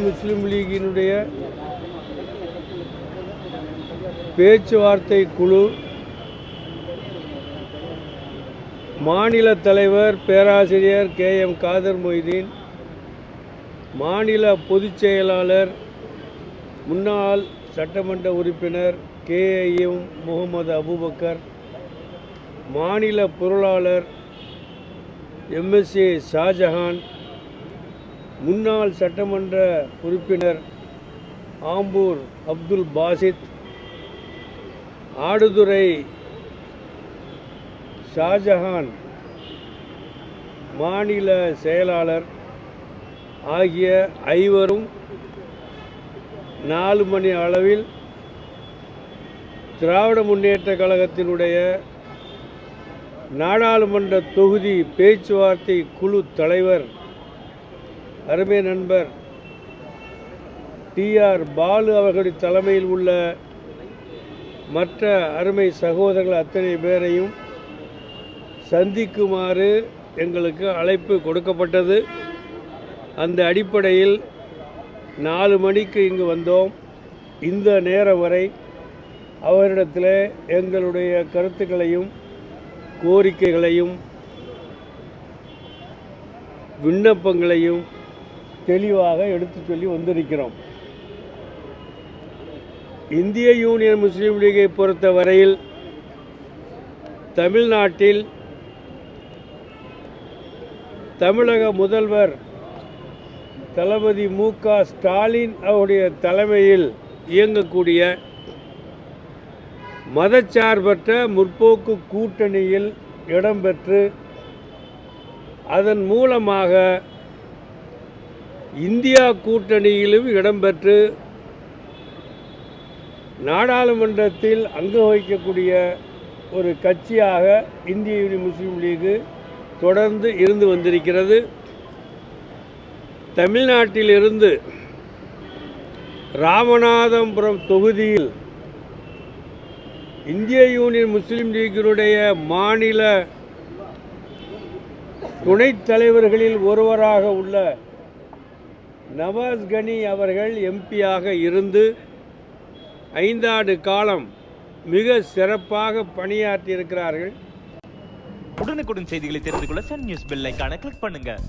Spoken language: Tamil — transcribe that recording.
முஸ்லீம் லீகினுடைய பேச்சுவார்த்தை குழு மாநில தலைவர் பேராசிரியர் கே எம் காதர் மொய்தீன் மாநில பொதுச் செயலாளர் முன்னாள் சட்டமன்ற உறுப்பினர் கே எம் முகமது அபுபக்கர் மாநில பொருளாளர் எம்எஸ்ஏ ஷாஜஹான் முன்னாள் சட்டமன்ற உறுப்பினர் ஆம்பூர் அப்துல் பாசித் ஆடுதுறை ஷாஜஹான் மாநில செயலாளர் ஆகிய ஐவரும் நாலு மணி அளவில் திராவிட முன்னேற்ற கழகத்தினுடைய நாடாளுமன்ற தொகுதி பேச்சுவார்த்தை குழு தலைவர் அருமை நண்பர் டிஆர் பாலு அவர்களுடைய தலைமையில் உள்ள மற்ற அருமை சகோதரர்கள் அத்தனை பேரையும் சந்திக்குமாறு எங்களுக்கு அழைப்பு கொடுக்கப்பட்டது. அந்த அடிப்படையில் நாலு மணிக்கு இங்கு வந்தோம். இந்த நேரம் வரை அவரிடத்தில் எங்களுடைய கருத்துக்களையும் கோரிக்கைகளையும் விண்ணப்பங்களையும் தெளிவாக எடுத்து சொல்லி வந்திருக்கிறோம். இந்திய யூனியன் முஸ்லீம் லீகை பொறுத்தவரையில் தமிழ்நாட்டில் தமிழக முதல்வர் தளபதி மு க ஸ்டாலின் அவருடைய தலைமையில் இயங்கக்கூடிய மதச்சார்பற்ற முற்போக்கு கூட்டணியில் இடம்பெற்று அதன் மூலமாக இந்தியா கூட்டணியிலும் இடம்பெற்று நாடாளுமன்றத்தில் அங்கம் வகிக்கக்கூடிய ஒரு கட்சியாக இந்திய யூனியன் முஸ்லீம் லீகு தொடர்ந்து இருந்து வந்திருக்கிறது. தமிழ்நாட்டிலிருந்து ராமநாதபுரம் தொகுதியில் இந்திய யூனியன் முஸ்லீம் லீக்கினுடைய மாநில துணைத் தலைவர்களில் ஒருவராக உள்ள நவாஸ் கனி அவர்கள் எம்பியாக இருந்து ஐந்தாண்டு காலம் மிக சிறப்பாக பணியாற்றியிருக்கிறார்கள். உடனுக்குடன் செய்திகளை தெரிந்து கொள்ள சன் நியூஸ் பெல் ஐக்கான கிளிக் பண்ணுங்கள்